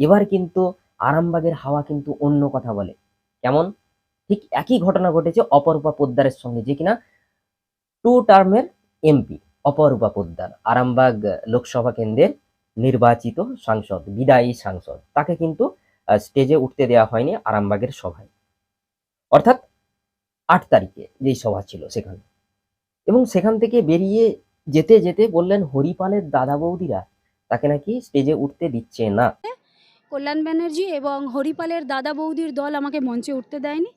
এবার কিন্তু আরামবাগের হাওয়া কিন্তু অন্য কথা বলে। কেমন? ঠিক একই ঘটনা ঘটেছে অপরূপা পোদ্দারের সঙ্গে, যে কিনা টু টার্মের এমপি অপরূপা পোদ্দার, আরামবাগ লোকসভা কেন্দ্রের নির্বাচিত সাংসদ, বিদায়ী সাংসদ। তাকে কিন্তু স্টেজে উঠতে দেওয়া হয়নি আরামবাগের সভায়। অর্থাৎ আট তারিখে যেই সভা ছিল সেখানে। এবং সেখান থেকে বেরিয়ে যেতে যেতে বললেন হরিপালের দাদা বৌদিরা, তাকে নাকি স্টেজে উঠতে দিচ্ছে না। কল্যাণ ব্যানার্জি এবং হরিপালের দাদা বৌদির দল আমাকে মঞ্চে উঠতে দেয়নি।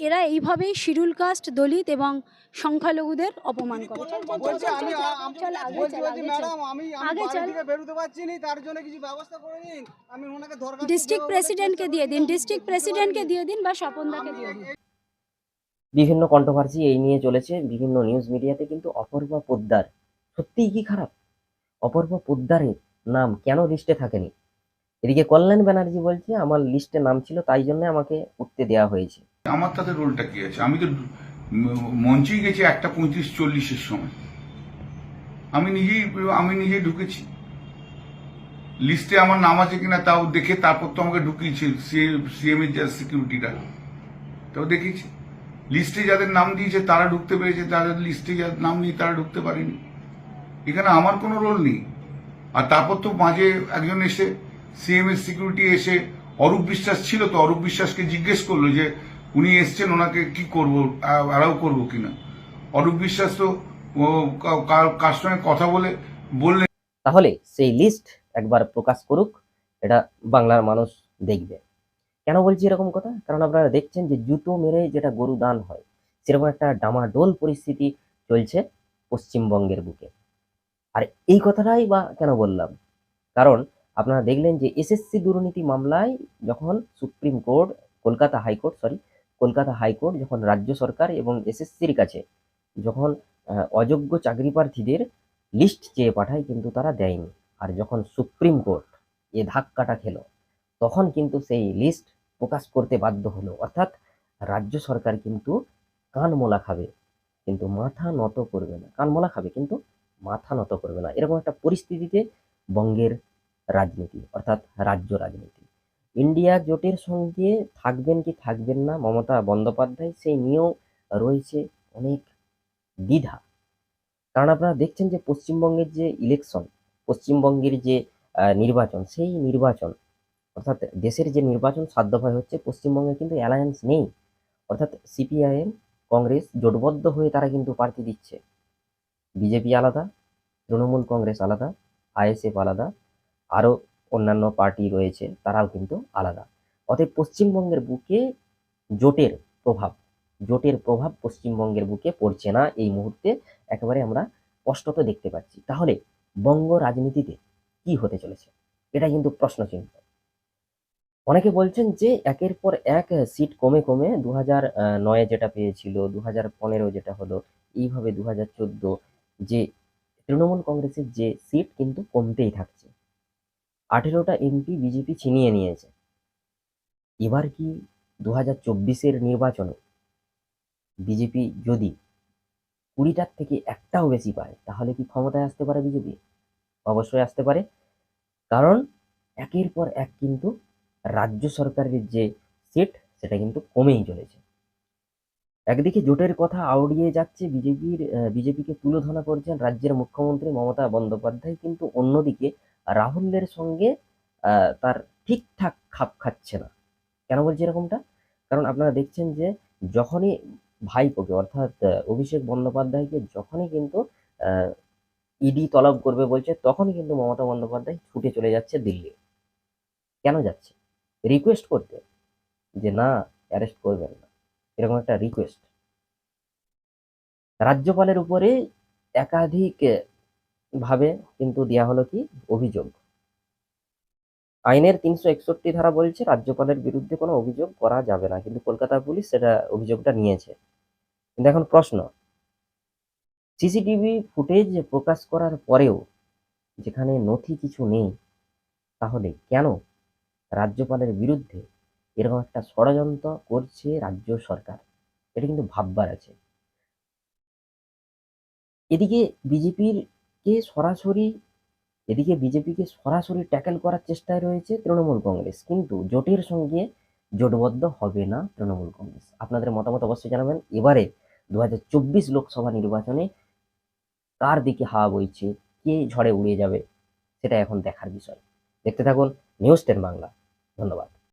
এরা এইভাবেই শিডিউল কাস্ট দলিত এবং সংখ্যালঘুদের অপমান করে। ডিস্ট্রিক্ট প্রেসিডেন্টকে দিয়ে দিন ডিস্ট্রিক্ট প্রেসিডেন্টকে দিয়ে দিন বা স্বপনদাকে দিয়ে দিন। বিভিন্ন কন্ট্রোভার্সি এই নিয়ে চলেছে বিভিন্ন নিউজ মিডিয়াতে কিন্তু অপূর্বা পোদ্দার। সত্যিই কি খারাপ? অপূর্বা পোদ্দারের নাম কেন লিস্টে থাকেনি? এদিকে কল্যাণ ব্যানার্জি বলছে, আমার লিস্টে নাম ছিল, তাই জন্য আমাকে উঠতে দেওয়া হয়েছে। আমার তাতে রোলটা কি আছে? আমি তো মঞ্চেই গেছি একটা পঁয়ত্রিশ চল্লিশের সময়। আমি নিজেই আমি নিজেই ঢুকেছি। লিস্টে আমার নাম আছে কিনা তাও দেখে তারপর তো আমাকে ঢুকিয়েছে সিএম এর যা সিকিউরিটিরা তাও দেখেছি লিস্টে যাদের নাম দিয়েছে তারা ঢুকতে পেরেছে, তাদের লিস্টে যাদের নাম নেই তারা ঢুকতে পারেনি। এখানে আমার কোনো রোল নেই। আর তারপর তো মাঝে একজন এসে সিএম এর সিকিউরিটি এসে অরূপ বিশ্বাস ছিল তো অরূপ বিশ্বাসকে জিজ্ঞেস করল যে, উনি এসছেন, ওনাকে কি করব আরাও করব কিনা? অরূপ বিশ্বাস তো কার সঙ্গে কথা বলে বললেন তাহলে সেই লিস্ট একবার প্রকাশ করুক, এটা বাংলার মানুষ দেখবে। কেন বলছি এরকম কথা? কারণ আপনারা দেখছেন যে জুতো মেরে যেটা গরু দান হয়, সেরকম একটা ডামাডোল পরিস্থিতি চলছে পশ্চিমবঙ্গের বুকে। আর এই কথাটাই বা কেন বললাম? কারণ আপনারা দেখলেন যে এসএসসি দুর্নীতি মামলায় যখন supreme court, Kolkata high court sorry Kolkata high court যখন রাজ্য সরকার এবং এসএসসির কাছে যখন অযোগ্য চাকরি প্রার্থীদের লিস্ট চেয়ে পাঠায় কিন্তু তারা দেয়নি। আর যখন সুপ্রিম কোর্ট এ ধাক্কাটা খেলো, তখন কিন্তু সেই লিস্ট প্রকাশ করতে বাধ্য হলো। অর্থাৎ রাজ্য সরকার কিন্তু কান মোলা খাবে, কিন্তু মাথা নত করবে না। কান মোলা খাবে, কিন্তু মাথা নত করবে না। এরকম একটা পরিস্থিতিতে বঙ্গের রাজনীতি, অর্থাৎ রাজ্য রাজনীতি। ইন্ডিয়া জোটের সঙ্গে থাকবেন কি থাকবেন না, মমতা বন্দ্যোপাধ্যায় সেই নিয়েও রয়েছে অনেক দ্বিধা। কারণ আপনারা দেখছেন যে পশ্চিমবঙ্গের যে ইলেকশন পশ্চিমবঙ্গের যে নির্বাচন, সেই নির্বাচন, অর্থাৎ দেশের যে নির্বাচন দফায় হচ্ছে, পশ্চিমবঙ্গে কিন্তু অ্যালায়েন্স নেই। অর্থাৎ সিপিআইএম কংগ্রেস জোটবদ্ধ হয়ে তারা কিন্তু প্রার্থী দিচ্ছে। বিজেপি আলাদা, তৃণমূল কংগ্রেস আলাদা আইএসএফ আলাদা আরও অন্যান্য পার্টি রয়েছে, তারাও কিন্তু আলাদা। অতএব পশ্চিমবঙ্গের বুকে জোটের প্রভাব জোটের প্রভাব পশ্চিমবঙ্গের বুকে পড়ছে না এই মুহূর্তে, একেবারে আমরা স্পষ্টত দেখতে পাচ্ছি। তাহলে বঙ্গ রাজনীতিতে কি হতে চলেছে? এটা কিন্তু প্রশ্ন চিহ্ন অনেকে বলছেন যে একের পর এক সিট কমে কমে দু হাজার নয়ে যেটা পেয়েছিল দু হাজার পনেরো যেটা হলো, এইভাবে দু হাজার চোদ্দ যে তৃণমূল কংগ্রেসের যে সিট কিন্তু কমতেই থাকছে। আঠেরোটা এমপি বিজেপি ছিনিয়ে নিয়েছে। এবার কি দু হাজার চব্বিশের নির্বাচনে বিজেপি যদি কুড়িটার থেকে একটাও বেশি পায়, তাহলে কি ক্ষমতায় আসতে পারে বিজেপি অবশ্যই আসতে পারে। কারণ একের পর এক কিন্তু রাজ্য সরকারের যে সিট সেটা কিন্তু কমেই চলেছে। একদিকে জোটের কথা আউড়িয়ে যাচ্ছে বিজেপির বিজেপিকে তুলোধনা করছেন রাজ্যের মুখ্যমন্ত্রী মমতা বন্দ্যোপাধ্যায়, কিন্তু অন্যদিকে রাহুলের সঙ্গে তার ঠিকঠাক খাপ খাচ্ছে না। কেন বলছি এরকমটা? কারণ আপনারা দেখছেন যে যখনই ভাইপোকে, অর্থাৎ অভিষেক বন্দ্যোপাধ্যায়কে যখনই কিন্তু ইডি তলব করবে বলছে, তখনই কিন্তু মমতা বন্দ্যোপাধ্যায় ছুটে চলে যাচ্ছে দিল্লি। কেন যাচ্ছে? রিকোয়েস্ট করতে। যে না অ্যারেস্ট করবেন না। এরকম একটা রিকোয়েস্ট রাজ্যপালের উপরে একাধিক ভাবে কিন্তু দেওয়া হলো কি? অভিযোগ। আইনের তিনশো একষট্টি ধারা বলছে, রাজ্যপালের বিরুদ্ধে কোনো অভিযোগ করা যাবে না। কিন্তু কলকাতা পুলিশ সেটা অভিযোগটা নিয়েছে। কিন্তু এখন প্রশ্ন। সিসিটিভি ফুটেজ প্রকাশ করার পরেও যেখানে নথি কিছু নেই, তাহলে কেন রাজ্যপালের বিরুদ্ধে এরকম একটা ষড়যন্ত্র করছে রাজ্য সরকার? এটা কিন্তু ভাববার আছে। এদিকে বিজেপির কে সরাসরি, এদিকে বিজেপিকে সরাসরি ট্যাকেল করার চেষ্টায় রয়েছে তৃণমূল কংগ্রেস। কিন্তু জোটের সঙ্গে জোটবদ্ধ হবে না তৃণমূল কংগ্রেস। আপনাদের মতামত অবশ্যই জানাবেন। এবারে দু হাজার চব্বিশ লোকসভা নির্বাচনে কার দিকে হাওয়া বইছে, কে ঝড়ে উড়িয়ে যাবে, সেটা এখন দেখার বিষয়। দেখতে থাকুন নিউজ টেন বাংলা। ধন্যবাদ।